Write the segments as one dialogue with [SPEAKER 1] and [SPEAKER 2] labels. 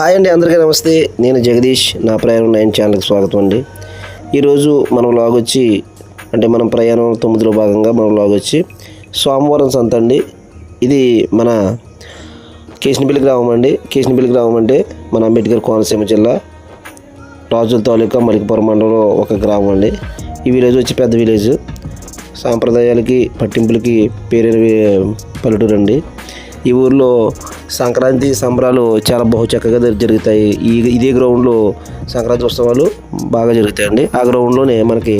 [SPEAKER 1] Hi అండి అందరికీ నమస్తే. నేను జగదీష్ నా ప్రయాణం నైన్ ఛానల్కి స్వాగతం అండి. ఈరోజు మన లాగ్ వచ్చి అంటే మనం ప్రయాణం తొమ్మిదిలో భాగంగా మన లాగ్ వచ్చి సోమవారం సంత అండి. ఇది మన కేశనపల్లి గ్రామం అండి. కేసినపల్లి గ్రామం అంటే మన అంబేద్కర్ కోనసీమ జిల్లా రాజుల తాలూకా మలికపురం మండలంలో ఒక గ్రామం అండి. ఈ విలేజ్ వచ్చి పెద్ద విలేజ్. సాంప్రదాయాలకి పట్టింపులకి పేరైన పల్లెటూరు అండి ఈ ఊర్లో సంక్రాంతి సంబరాలు చాలా బహు చక్కగా జరుగుతాయి. ఈ ఇదే గ్రౌండ్లో సంక్రాంతి ఉత్సవాలు బాగా జరుగుతాయండి. ఆ గ్రౌండ్లోనే మనకి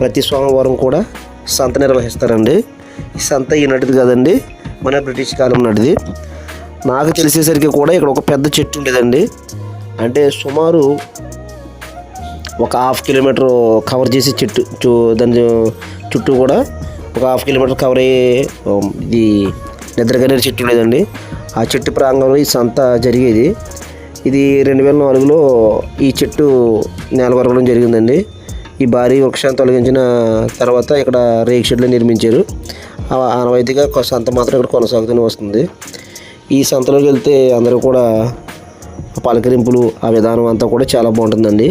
[SPEAKER 1] ప్రతి సోమవారం కూడా సంత నిర్వహిస్తారండి. ఈ సంత ఈనాటిది కాదండి మన బ్రిటిష్ కాలం నాటిది. నాకు తెలిసేసరికి కూడా ఇక్కడ ఒక పెద్ద చెట్టు ఉండేదండి. అంటే సుమారు ఒక హాఫ్ కిలోమీటర్ కవర్ చేసి చెట్టు చూ దాని చుట్టూ కూడా ఒక హాఫ్ కిలోమీటర్ కవర్ అయ్యే ఇది నిద్రగనేరు చెట్టు లేదండి ఆ చెట్టు ప్రాంగంలో ఈ సంత జరిగేది. ఇది రెండు వేల నాలుగులో ఈ చెట్టు నేలకొరగడం జరిగిందండి. ఈ భారీ వృక్షాన్ని తొలగించిన తర్వాత ఇక్కడ రేక్ షెడ్లు నిర్మించారు. ఆనవాయితీగా సంత మాత్రం ఇక్కడ కొనసాగుతూనే వస్తుంది. ఈ సంతలోకి వెళ్తే అందరూ కూడా పలకరింపులు ఆ విధానం అంతా కూడా చాలా బాగుంటుందండి.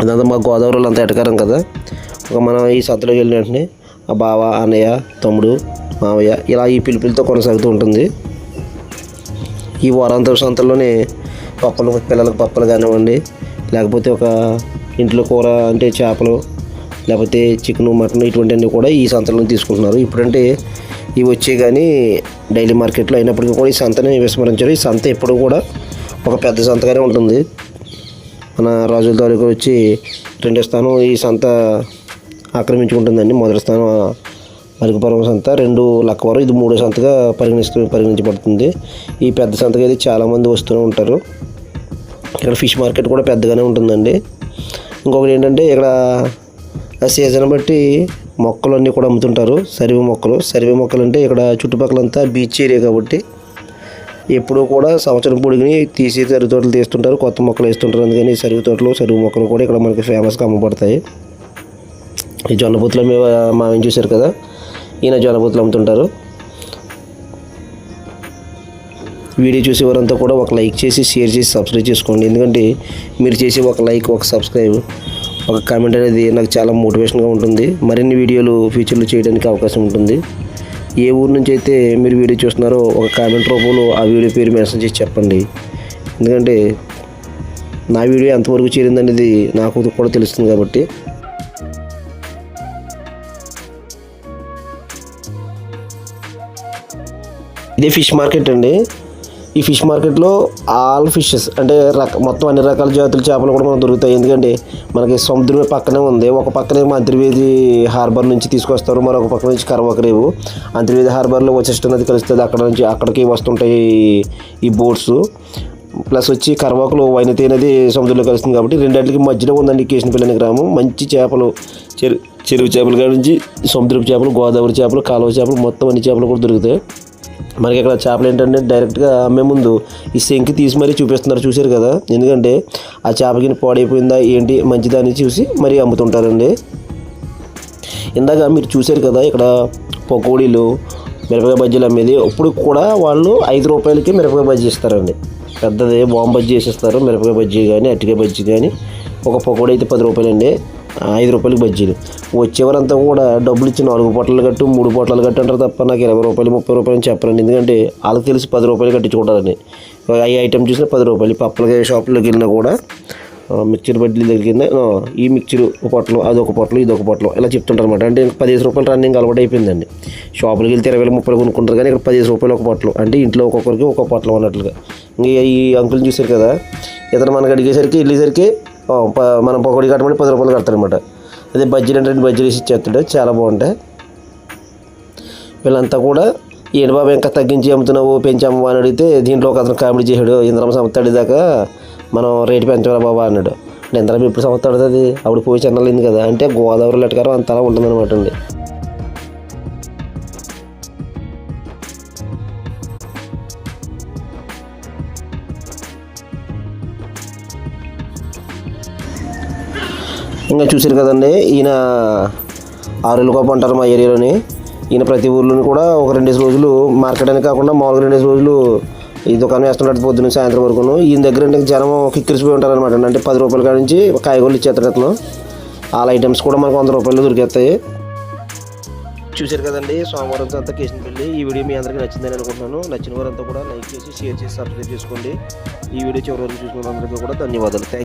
[SPEAKER 1] అదంతా మా గోదావరిలో అంతా ఎటకారం కదా. ఒక మనం ఈ సంతలోకి వెళ్ళిన వెంటనే ఆ బావ అన్నయ్య తమ్ముడు మావయ్య. ఇలా ఈ పిలుపులతో కొనసాగుతూ ఉంటుంది. ఈ వారాంతర సంతల్లోనే పప్పలు పిల్లలకు పప్పలు కానివ్వండి లేకపోతే ఒక ఇంట్లో కూర అంటే చేపలు లేకపోతే చికెన్ మటన్ ఇటువంటివన్నీ కూడా ఈ సంతలను తీసుకుంటున్నారు. ఇప్పుడంటే ఇవి వచ్చే కానీ డైలీ మార్కెట్లో అయినప్పటికీ కూడా ఈ సంతని విస్మరించారు. ఈ సంత ఎప్పుడు కూడా ఒక పెద్ద సంతగానే ఉంటుంది. మన రాజుల తాలూకా వచ్చి రెండో స్థానం ఈ సంత ఆక్రమించుకుంటుందండి. మొదటి స్థానం మరికపురం సంత రెండు లక్కవరం ఇది మూడో సంతగా పరిగణిస్తూ పరిగణించబడుతుంది. ఈ పెద్ద సంతకి అయితే చాలామంది వస్తూనే ఉంటారు. ఇక్కడ ఫిష్ మార్కెట్ కూడా పెద్దగానే ఉంటుందండి. ఇంకొకటి ఏంటంటే ఇక్కడ ఆ సీజన్ బట్టి మొక్కలు అన్నీ కూడా అమ్ముతుంటారు. సరివి మొక్కలు. సరివి మొక్కలు అంటే ఇక్కడ చుట్టుపక్కలంతా బీచ్ ఏరియా కాబట్టి ఎప్పుడూ కూడా సంవత్సరం పొడిగిని తీసి సరుగు తోటలు తీస్తుంటారు. కొత్త మొక్కలు వేస్తుంటారు. అందుకని సరుగు తోటలు సరుగు మొక్కలు కూడా ఇక్కడ మనకి ఫేమస్గా అమ్మబడతాయి. ఈ జొన్న బుత్తలు మేము మావేం చూశారు కదా? ఈయన జొన్న అమ్ముతుంటారు. వీడియో చూసే వారంతా కూడా ఒక లైక్ చేసి షేర్ చేసి సబ్స్క్రైబ్ చేసుకోండి. ఎందుకంటే మీరు చేసే ఒక లైక్ ఒక సబ్స్క్రైబ్ ఒక కామెంట్ అనేది నాకు చాలా మోటివేషన్గా ఉంటుంది. మరిన్ని వీడియోలు ఫ్యూచర్లో చేయడానికి అవకాశం ఉంటుంది. ఏ ఊరు నుంచి అయితే మీరు వీడియో చూస్తున్నారో ఒక కామెంట్ రూపంలో ఆ వీడియో పేరు మెన్షన్ చేసి చెప్పండి. ఎందుకంటే నా వీడియో ఎంతవరకు చేరిందనేది నాకు కూడా తెలుస్తుంది కాబట్టి. ఇదే ఫిష్ మార్కెట్ అండి. ఈ ఫిష్ మార్కెట్లో ఆల్ ఫిషెస్ అంటే రక మొత్తం అన్ని రకాల జాతుల చేపలు కూడా మనకు దొరుకుతాయి. ఎందుకంటే మనకి సముద్రం పక్కనే ఉంది. ఒక పక్కనే అంతర్వేది హార్బర్ నుంచి తీసుకొస్తారు. మరొక పక్క నుంచి కరవకరేవు అంతర్వేది హార్బర్లో వచ్చేస్ట్ నది కలుస్తుంది. అక్కడ నుంచి అక్కడికి వస్తుంటాయి ఈ బోట్స్. ప్లస్ వచ్చి కరవాకులు వైనతి అనేది సముద్రంలో కలుస్తుంది కాబట్టి రెండింటికి మధ్యలో ఉందండి కేశనపల్లి అనే గ్రామం. మంచి చేపలు చెరు చెరువు చేపలు కాడ నుంచి సముద్రపు చేపలు గోదావరి చేపలు కాలువ చేపలు మొత్తం అన్ని చేపలు కూడా దొరుకుతాయి. మనకి ఇక్కడ చేపలు ఏంటంటే డైరెక్ట్గా అమ్మే ముందు ఈ శంకి తీసి మరీ చూపిస్తున్నారు చూశారు కదా? ఎందుకంటే ఆ చేపకి పాడైపోయిందా ఏంటి మంచిదా అని చూసి మరీ అమ్ముతుంటారండి. ఇందాక మీరు చూశారు కదా ఇక్కడ పకోడీలు మిరపకాయ బజ్జీలు అమ్మేది. ఇప్పుడు కూడా వాళ్ళు ఐదు రూపాయలకి మిరపకాయ బజ్జీ ఇస్తారండి. పెద్దది బాంబు బజ్జీ వేసిస్తారు మిరపకాయ బజ్జీ కానీ అట్టికాయ బజ్జీ కానీ ఒక పకోడీ అయితే పది రూపాయలండి. ఐదు రూపాయలకి బజ్జీలు. వచ్చేవారంతా కూడా డబ్బులు ఇచ్చి నాలుగు పొట్లాలు కట్టు మూడు పొట్లాలు కట్టు అంటారు తప్ప నాకు ఇరవై రూపాయలు ముప్పై రూపాయలు అని చెప్పరండి. ఎందుకంటే వాళ్ళకి తెలిసి పది రూపాయలు కట్టించుకుంటారని. ఈ ఐటమ్ చూసినా పది రూపాయలు. పప్పులకి షాపులోకి వెళ్ళినా కూడా మిక్చర్ బడ్డీల దగ్గరికి ఈ మిక్చర్ ఒక పొట్టలు అదొక పొట్టలు ఇదొక పొట్టలు ఇలా చెప్తుంటారు అనమాట అంటే పదిహేను రూపాయలు రన్నింగ్ అలవాటు అయిపోయిందండి. షాపులకి వెళ్తే ఇరవై వేల ముప్పై కొనుక్కుంటారు కానీ ఇక్కడ పదిహేను రూపాయలు ఒక పొట్టలు అంటే ఇంట్లో ఒక్కొక్కరికి ఒక పొట్టలు అన్నట్లుగా. ఇంకా ఈ అంకుల్ని చూశారు కదా? ఇతను మనకి అడిగేసరికి వెళ్ళేసరికి మనం పొగడి కట్టమని పది రూపాయలు కడతారనమాట అదే బజ్జీలు అంటే రెండు బజ్జీలు వేసి ఇచ్చేస్తాడు చాలా బాగుంటాయి. వీళ్ళంతా కూడా ఏంటి బాబు ఇంకా తగ్గించి అమ్ముతున్నావు పెంచి అమ్మవా అని అడిగితే దీంట్లో ఒక అతను కామెడీ చేశాడు. ఇంద్రం సంవత్సరాడి దాకా మనం రేటు పెంచరా బాబా అన్నాడు. ఇంద్రం ఎప్పుడు సంవత్సరాడు అది అప్పుడు పోయి చెన్నలేదు కదా. అంటే గోదావరి లెటకారం అంతలా ఉంటుందన్నమాట అండి. ఇంకా చూసారు కదండి ఈయన ఆరుల కోపం అంటారు మా ఏరియాలోని. ఈయన ప్రతి ఊర్లోని కూడా ఒక రెండేసి రోజులు మార్కెట్ అని కాకుండా మామూలుగా రెండేసి రోజులు ఈ దుకాణం వేస్తున్నాడు పొద్దున సాయంత్రం వరకును. ఈయన దగ్గర అంటే జనం కిక్కిరిసిపోయి ఉంటారనమాట అంటే పది రూపాయల కాడ నుంచి కాయగూరలు ఇచ్చేస్తాడు అతను. వాళ్ళ ఐటమ్స్ కూడా మనకు వంద రూపాయలు దొరికేస్తాయి. చూశారు కదండి సోమవారం అంతా పెళ్ళి. ఈ వీడియో మీ అందరికీ నచ్చిందని అనుకుంటున్నాను. నచ్చిన వారంతా కూడా లైక్ చేసి షేర్ చేసి సబ్స్క్రైబ్ చేసుకోండి. ఈ వీడియో చివరి వరకు చూసుకున్న అందరికీ కూడా ధన్యవాదాలు. థ్యాంక్